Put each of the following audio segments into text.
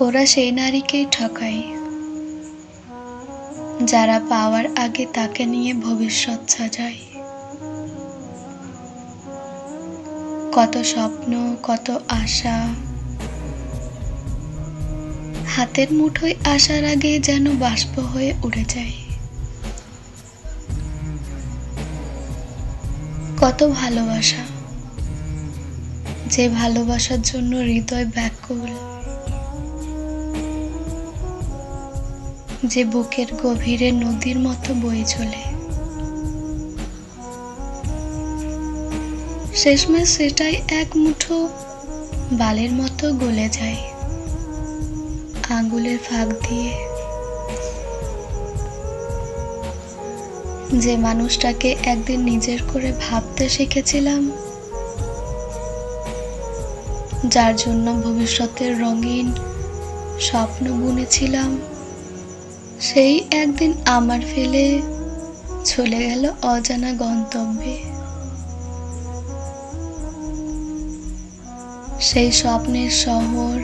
ওরা সেই নারীকেই ঠকায়, যারা পাওয়ার আগে তাকে নিয়ে ভবিষ্যৎ সাজায়। কত স্বপ্ন, কত আশা। হাতের মুঠোয় আসার আগে যেন বাষ্প হয়ে উড়ে যায়। কত ভালোবাসা, যে ভালোবাসার জন্য হৃদয় ব্যাকুল। যে বুকের গভীরে নদীর মতো বয়ে চলে। শেষমেশ সেটাই এক মুঠো বালের মতো গলে যায় আঙ্গুলের ফাঁক দিয়ে। যে মানুষটাকে একদিন নিজের করে ভাবতে শিখেছিলাম, যার জন্য ভবিষ্যতের রঙিন স্বপ্ন বুনেছিলাম। সেই একদিন আমার ফেলে চলে গেল অজানা গন্তব্যে। সেই স্বপ্নের শহর,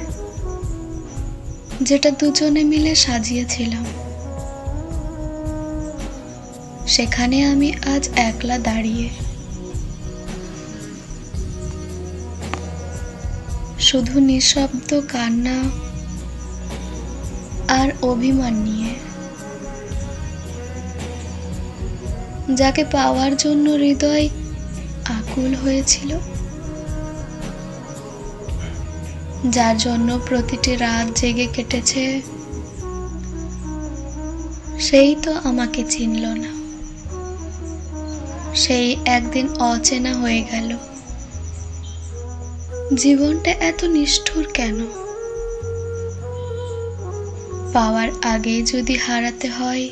যেটা দুজনে মিলে সাজিয়েছিলাম। সেখানে আমি আজ একলা দাঁড়িয়ে। শুধু নিঃশব্দ কান্না আর অভিমান নিয়ে। যাকে পাওয়ার জন্য হৃদয় আকুল হয়েছিল। যার জন্য প্রতিটি রাত জেগে কেটেছে। সেই তো আমাকে চিনল না। সেই একদিন অচেনা হয়ে গেল। জীবনটা এত নিষ্ঠুর কেন? পাওয়ার আগে যদি হারাতে হয়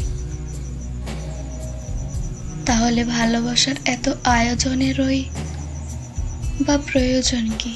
তাহলে ভালোবাসার এত আয়োজনেরই বা প্রয়োজন কি?